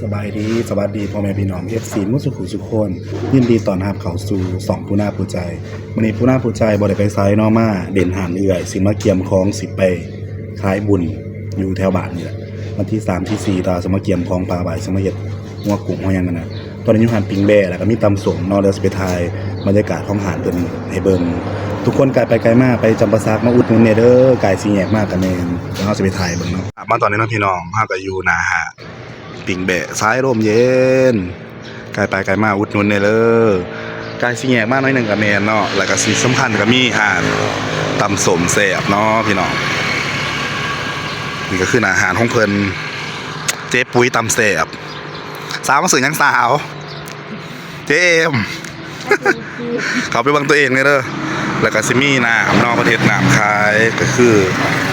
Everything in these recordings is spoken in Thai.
สบายดีสวัสดีพ่อแม่พี่น้องเอฟซีมุสุขุสุขคนยินดีต้อนรับเขาสู่สองผู้หน้าผู้ใจวันนี้ผู้หน้าผู้ใจบ่ได้ไปไซน์นอมาเด่นหานเอื่อย สิมาเกียมของสิไปคล้ายบุญอยู่แถวบ้านนี่แหละวันที่สามที่สี่ตาสมาเกียมของปลาใบสมาเฮ็ดหัวกุ้งหัวยังนั่นนะตอนนี้อยู่หานปิงแบ่แล้วก็มีตำสมนอแล้วสิไปถ่ายบรรยากาศของหานเพิ่นให้เบิ่งทุกคนไกลไปไกลมากไปจำปาซักมาอุดหนุนเนเด้อไกลสิแยกมากกันแน่นแล้วเราสิไปถ่ายเบิ่งเนาะมาตอนนี้เนาะพี่น้องเฮาก็อยู่นาหา ดปิ่งเบะซ้ายร่มเย็นไกลไปไกลมาอุดหนุนเนี่ยเลยไกลสิแยกมากน้อยหนึ่งกับแมนเนาะแล้วก็สิสำคัญก็มีอาหารตำสมแสบเนาะพี่น้องนี่ก็คืออาหารของเพลินเจ๊ปุ้ยตำแสบสาวมาสื่อยังสาว เจมเขาไปบังตัวเองเลยเด้อแล้วก็สิมีน้ำนอกประเทศน้ำขายก็คือ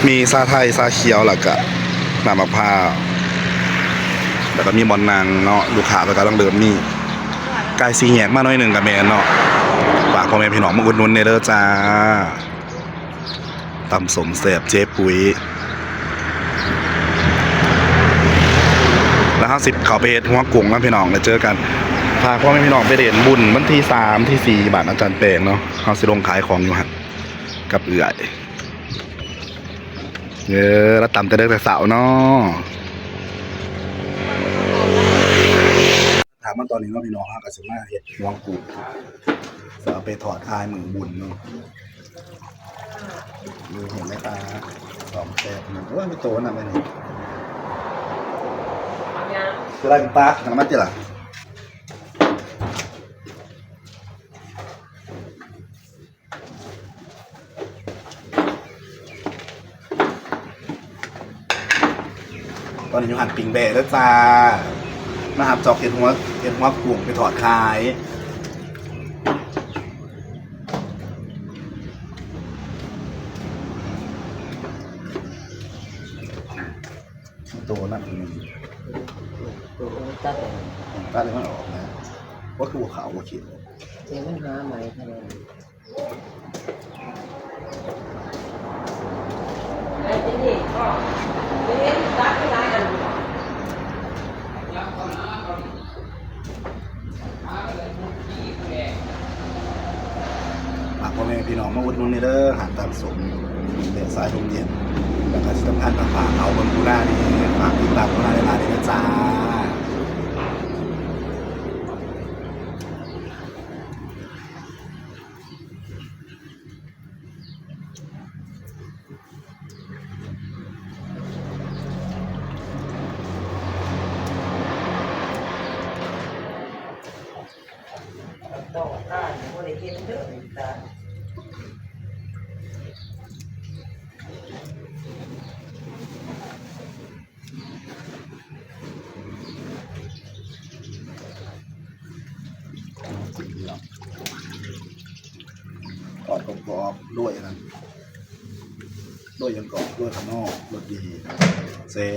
มีซาไทยซาเขียวแล้วก็น้ำมะพร้าว แล้วก็มีบอลนางเนาะลูกค้าไปกำลังเดิมนี่กายซีแยกมาหน่อยหนึ่งกับแม่เนาะฝากพ่อแม่พี่น้องมาอุดหนุนในเด้อจ้าตำสมเสบเจ๊ปุ๋ยแล้วห้าสิบเขาไปเฮ็ดหัวกุ้งแล้วพี่น้องแล้วเจอกันพาพ่อแม่พี่น้องไปเด่นบุญวันที่สามที่สี่บาทอาจารย์แปลงเนาะเขาสิลงขายของอยู่หันกับเอื่อยเยอะแล้วตำแต่เด็กแต่สาวเนาะ ถามมาตอนนี้ว่าพี่น้องฮะกับสมาเห็ดหวงกูจะเอาไปถอดคายมือบุญเนาะดูเห็นไหมตาสองแปดหนึ่งโอ้ยไม่โตนะแม่นี่จะได้เป็นตาทางนั้นจะล่ะตอนนี้ยู่หันปิงเบะแล้วจ้า นะครับจอกเห็ดหัวเห็ดหัวกุ้งไปถอดขายตัวนั่นเองตัวตัดต่ตาเลยมันออกนะว่าคือหัวขาวหัวเขียวเจ้ามันหาใหม่ขนาดไอ้ที่นี่ก็ไม่เห็นตัดไม่ได้อัน ฝากพ่อแม่พี่น้อ งมาอุดหนุนนี่เด้อหาตามสมเด็ดสายลมเย็นแล้วก็ที่สำคัญก็ฝากเอาบนกูหน้านี่ฝากติดตามกูหน้าในร้านนี้นะจ้าต้องการบริเห็นเด้อตา กรอบด้วยนะด้วยยังกรอบด้วยข้างนอกรสดีเซ่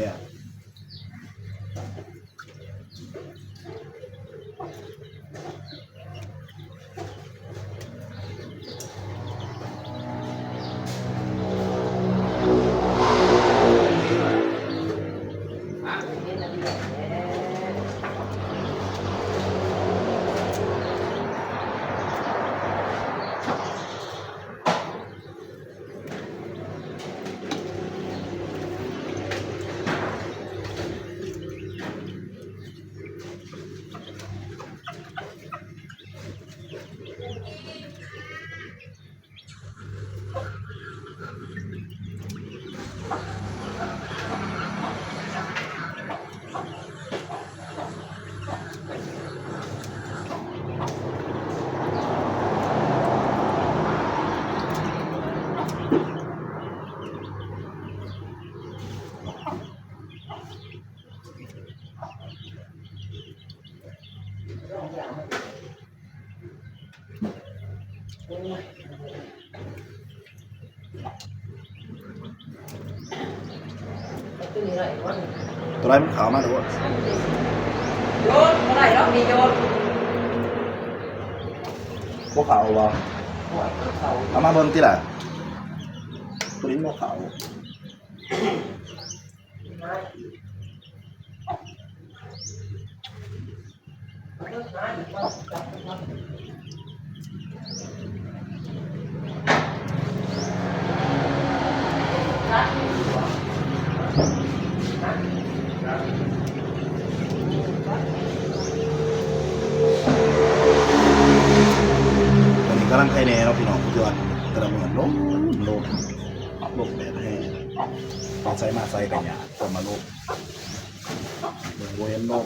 ตัวนี้ไรวะตัวไรมันขาวมากเลยว่าโยนเท่าไหร่แล้วมีโยนพวกขาววะหัวเขาเอามาเบิ่งที่ละตัวนี้พวกขาว ตอนนี้กำลังไข่แน่เราะพี่น้องยอดกระเหมือนลมลมลมแบบให้เอาใช้มาใส่กันหยาจะมาลมเมืองโวยนลม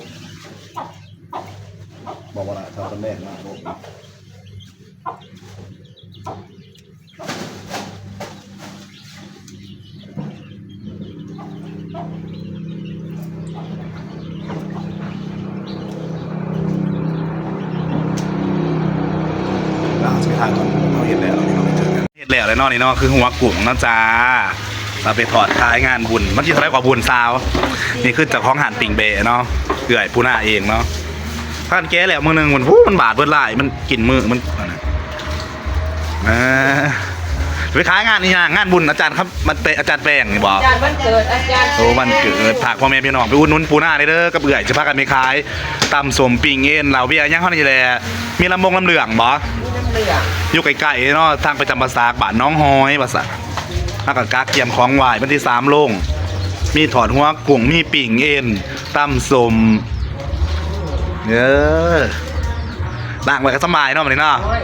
บอกว่าละชาวตะแมาลมเราจะไปทานตอนเราเห็นแล้วเราไม่ต้อง ไปเจอกันเห็นแล้วเลยนอกนี่นอกคือหัวกุ้งเนะจ้าเราไปถอดท้ายงานบุญมันที่เท่าไรกว่าบุญซาว นี่คือจากของหันติ่งเบะเนาะเกื่อยปูหน้าเองเนาะท่านแก้แล้วมือหนึ่งมันวู้มันบาดเบิดลายมันกินมือมัน อันนั้นอ่าไปขายงานนี่ฮะงานบุญอาจารย์ครับมันเป็นอาจารย์แป้งนี่บอก อาจารย์วันเกิดอาจารย์โอ้วันเกิดผักพ่อแม่พี่น้องไปอุดหนุนปูหน้าเลยเด้อกับเอื่อยจะพากันไปขายตำสมปิงเอ็นเหล่าเบียร์ย่างข้าวนี่แหละมีลำมงลำเหลืองบ่มีน้ำเหลืองอยู่ใกล้ๆเนาะทางไปจำปาสากบ้านน้องฮอยภาษาถ้ากับกากเกียมของไหวายวันที่สามลง มีถอดหัวกุ้งมีปิ่งเอ็นตำสมเออด่างไว้ก็สบายเนาะมันนี่เนาะน้อย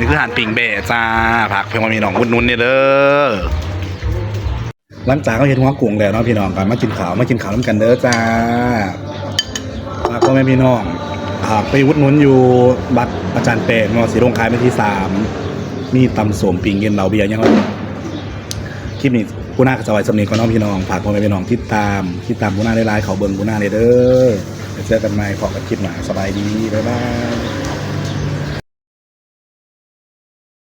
นี่คืออาหารปิ่งเบะจ้าผักเพียงมามีน้องอุดหนุนนี่เด้อหลังจากเขาเห็นหัวกุ้งแล้วเนาะพี่น้องกันมากินข้าวมากินข้าวน้ำกันเด้อจ้าฝากพ่อแม่พี่น้องไปอุดหนุนอยู่บัตรอาจารย์แปงเนาะสีโรงคายเป็นที่สามมีตำสมปิงเย็นเหลาเบียร์ยังไงคลิปนี้ผู้น่าจะไว้สำเนียงก่อนเน้องพี่น้องฝากพ่อแม่พี่น้องติดตามติดตามผู้น่าได้ไลน์เขาเบิ่งผู้น่าเลยเด้อเจอกันใหม่ขอกันคลิปหนาสบายดีบ๊ายบาย